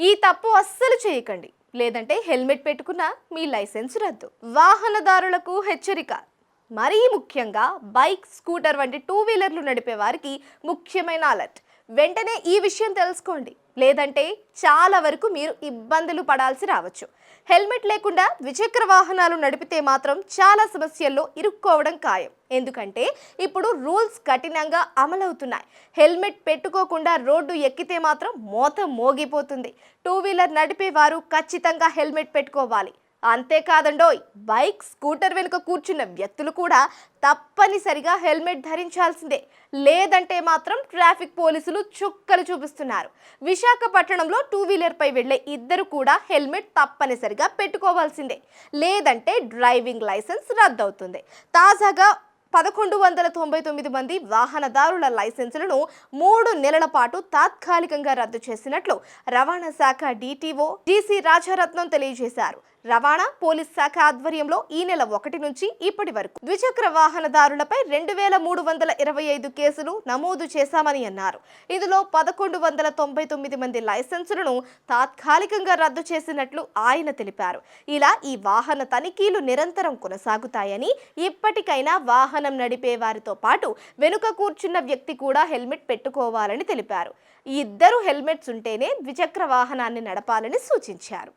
ఈ తప్పు అస్సలు చేయకండి. లేదంటే హెల్మెట్ పెట్టుకున్న మీ లైసెన్స్ రద్దు. వాహనదారులకు హెచ్చరిక. మరీ ముఖ్యంగా బైక్ స్కూటర్ వంటి టూ వీలర్లు నడిపే వారికి ముఖ్యమైన అలర్ట్. వెంటనే ఈ విషయం తెలుసుకోండి. లేదంటే చాలా వరకు మీరు ఇబ్బందులు పడాల్సి రావచ్చు. హెల్మెట్ లేకుండా ద్విచక్ర వాహనాలు నడిపితే మాత్రం చాలా సమస్యల్లో ఇరుక్కోవడం ఖాయం. ఎందుకంటే ఇప్పుడు రూల్స్ కఠినంగా అమలవుతున్నాయి. హెల్మెట్ పెట్టుకోకుండా రోడ్డు ఎక్కితే మాత్రం మోత మోగిపోతుంది. టూ వీలర్ నడిపేవారు ఖచ్చితంగా హెల్మెట్ పెట్టుకోవాలి. అంతేకాదండోయ్ బైక్ స్కూటర్ వెనుక కూర్చున్న వ్యక్తులు కూడా తప్పనిసరిగా హెల్మెట్ ధరించాల్సిందే. లేదంటే మాత్రం ట్రాఫిక్ పోలీసులు చుక్కలు చూపిస్తున్నారు. విశాఖపట్నంలో టూ వీలర్పై వెళ్ళే ఇద్దరు కూడా హెల్మెట్ తప్పనిసరిగా పెట్టుకోవాల్సిందే. లేదంటే డ్రైవింగ్ లైసెన్స్ రద్దవుతుంది. తాజాగా పదకొండు వందల తొంభై తొమ్మిది మంది వాహనదారుల లైసెన్సులను మూడు నెలల పాటు తాత్కాలికంగా రద్దు చేసినట్లు రవాణా శాఖ డీటీఓ డీసీ రాజారత్నం తెలియజేశారు. రవాణా పోలీస్ శాఖ ఆధ్వర్యంలో ఈ నెల ఒకటి నుంచి ఇప్పటి వరకు ద్విచక్ర వాహనదారులపై రెండు వేల మూడు వందల ఇరవై ఐదు కేసులు నమోదు చేశామని అన్నారు. ఇందులో పదకొండు వందల తొంభై తొమ్మిది మంది లైసెన్సులను తాత్కాలికంగా రద్దు చేసినట్లు ఆయన తెలిపారు. ఇలా ఈ వాహన తనిఖీలు నిరంతరం కొనసాగుతాయని ఇప్పటికైనా వాహనం నడిపే వారితో పాటు వెనుక కూర్చున్న వ్యక్తి కూడా హెల్మెట్ పెట్టుకోవాలని తెలిపారు. ఇద్దరు హెల్మెట్స్ ఉంటేనే ద్విచక్ర వాహనాన్ని నడపాలని సూచించారు.